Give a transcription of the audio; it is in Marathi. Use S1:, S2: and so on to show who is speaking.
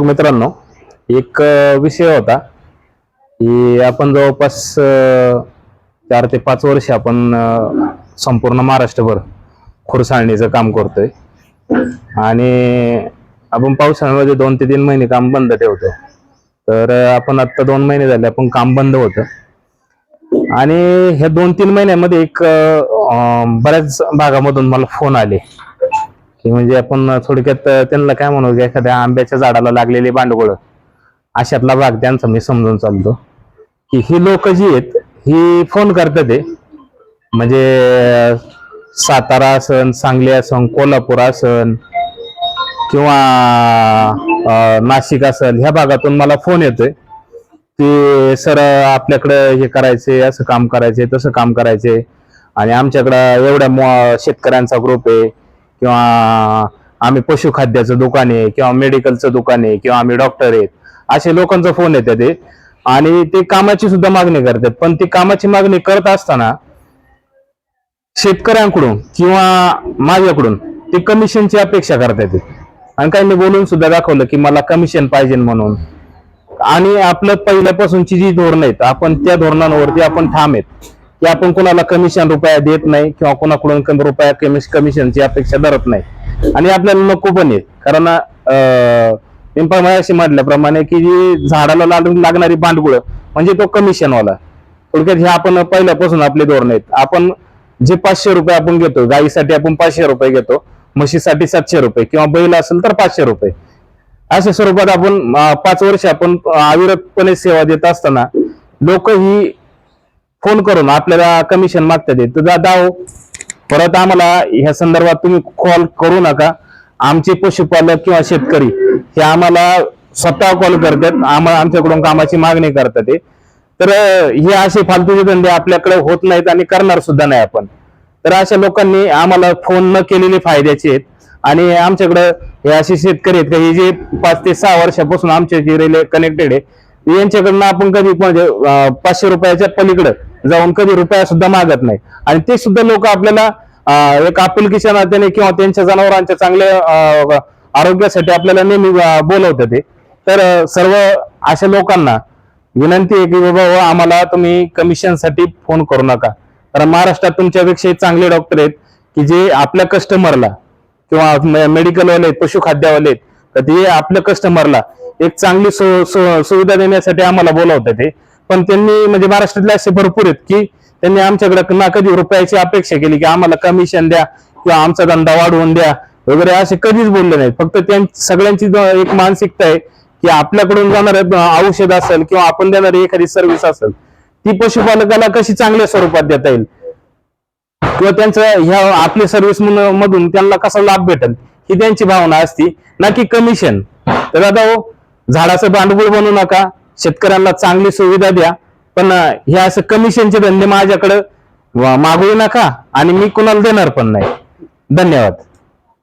S1: मित्रांनो एक विषय होता की आपण जवळपास चार ते पाच वर्ष आपण संपूर्ण महाराष्ट्रभर खुरसाळणीचं काम करतोय. आणि आपण पावसाळ्यामध्ये म्हणजे दोन ते तीन महिने काम बंद ठेवतो. तर आपण आता दोन महिने झाले आपण काम बंद होतं. आणि ह्या दोन तीन महिन्यामध्ये एक बऱ्याच भागामधून मला फोन आले. की म्हणजे आपण थोडक्यात त्यांना काय म्हणू एखाद्या आंब्याच्या झाडाला लागलेली बांडगोळ अशातला भाग त्यांचा मी समजून चालतो. की ही लोक जी आहेत ही फोन करतात ते म्हणजे सातारा असन सांगली असन कोल्हापूर असन किंवा नाशिक असेल ह्या भागातून मला फोन येतोय. की सर आपल्याकडे हे करायचे असं काम करायचे तसं काम करायचे आणि आमच्याकडं एवढ्या मो- शेतकऱ्यांचा ग्रुप आहे. किंवा आम्ही पशुखाद्याचं दुकान आहे किंवा मेडिकलचं दुकान आहे किंवा आम्ही डॉक्टर आहेत असे लोकांचा फोन येतात ते आणि ते कामाची सुद्धा मागणी करतात. पण ती कामाची मागणी करत असताना शेतकऱ्यांकडून किंवा माझ्याकडून ते कमिशनची अपेक्षा करतात आणि काही बोलून सुद्धा दाखवलं की मला कमिशन पाहिजे म्हणून. आणि आपलं पहिल्यापासूनची जी धोरणं आहेत आपण त्या धोरणांवरती आपण ठाम आहेत. की आपण कोणाला कमिशन रुपया देत नाही किंवा कोणाकडून कमी रुपया कमिश कमिशनची अपेक्षा धरत नाही. आणि आपल्याला नको पण येत कारण अं, पिंपळ म्हटल्याप्रमाणे की जी झाडाला लागून लागणारी भांडगुळ म्हणजे तो कमिशनवाला थोडक्यात हे आपण पहिल्यापासून आपले धोरण आहेत. आपण जे पाचशे रुपये आपण घेतो गाईसाठी आपण पाचशे रुपये घेतो म्हशीसाठी सातशे रुपये किंवा बैल असेल तर पाचशे रुपये. अशा स्वरूपात आपण पाच वर्ष आपण अविरतपणे सेवा देत असताना लोक ही फोन करून आपल्याला कमिशन मागता येते तुझा दादा हो, परत आम्हाला ह्या संदर्भात तुम्ही कॉल करू नका. आमचे पशुपालक किंवा शेतकरी हे आम्हाला स्वतः कॉल करतात. आम्हाला आमच्याकडून कामाची मागणी करतात ते. तर हे असे फालतूचे धंदे आपल्याकडे होत नाहीत आणि करणार सुद्धा नाही आपण. तर अशा लोकांनी आम्हाला फोन न केलेले फायद्याचे आहेत. आणि आमच्याकडे हे असे शेतकरी आहेत का हे जे पाच ते सहा वर्षापासून आमच्या जे रेल्वे कनेक्टेड आहे यांच्याकडनं आपण कधी म्हणजे पाचशे रुपयाच्या पलीकडे जाऊन कधी रुपया सुद्धा मागत नाही. आणि ते सुद्धा लोक आपल्याला एक आपुलकीच्या नात्याने किंवा त्यांच्या जनावरांच्या चांगल्या आरोग्यासाठी आपल्याला नेहमी बोलवतं बोलवतात ते. तर सर्व अशा लोकांना विनंती आहे की बाबा हो, आम्हाला तुम्ही कमिशनसाठी फोन करू नका. कारण महाराष्ट्रात तुमच्यापेक्षा चांगले डॉक्टर आहेत की जे आपल्या कस्टमरला किंवा मेडिकलवाले आहेत पशुखाद्यवाले आहेत तर ते आपल्या कस्टमरला एक चांगली सुविधा देण्यासाठी आम्हाला बोलावतात ते. पण त्यांनी म्हणजे महाराष्ट्रातले असे भरपूर आहेत की त्यांनी आमच्याकडे ना कधी रुपयाची अपेक्षा केली की आम्हाला कमिशन द्या किंवा आमचा धंदा वाढवून द्या वगैरे असे कधीच बोलले नाहीत. फक्त त्यांची सगळ्यांची एक मानसिकता आहे की आपल्याकडून जाणार औषध असेल किंवा आपण देणारी एखादी सर्व्हिस असेल ती पशुपालकाला कशी चांगल्या स्वरूपात देता येईल? किंवा त्यांचं ह्या आपली सर्व्हिस मधून त्यांना कसा लाभ भेटेल ही त्यांची भावना असती. ना की कमिशन तर आता हो झाडाचं भांडवल बनवू नका शेतकऱ्यांना चांगली सुविधा द्या पण हे असं कमिशनचे धंदे माझ्याकडे मागवू नका आणि मी कुणाला देणार पण नाही. धन्यवाद.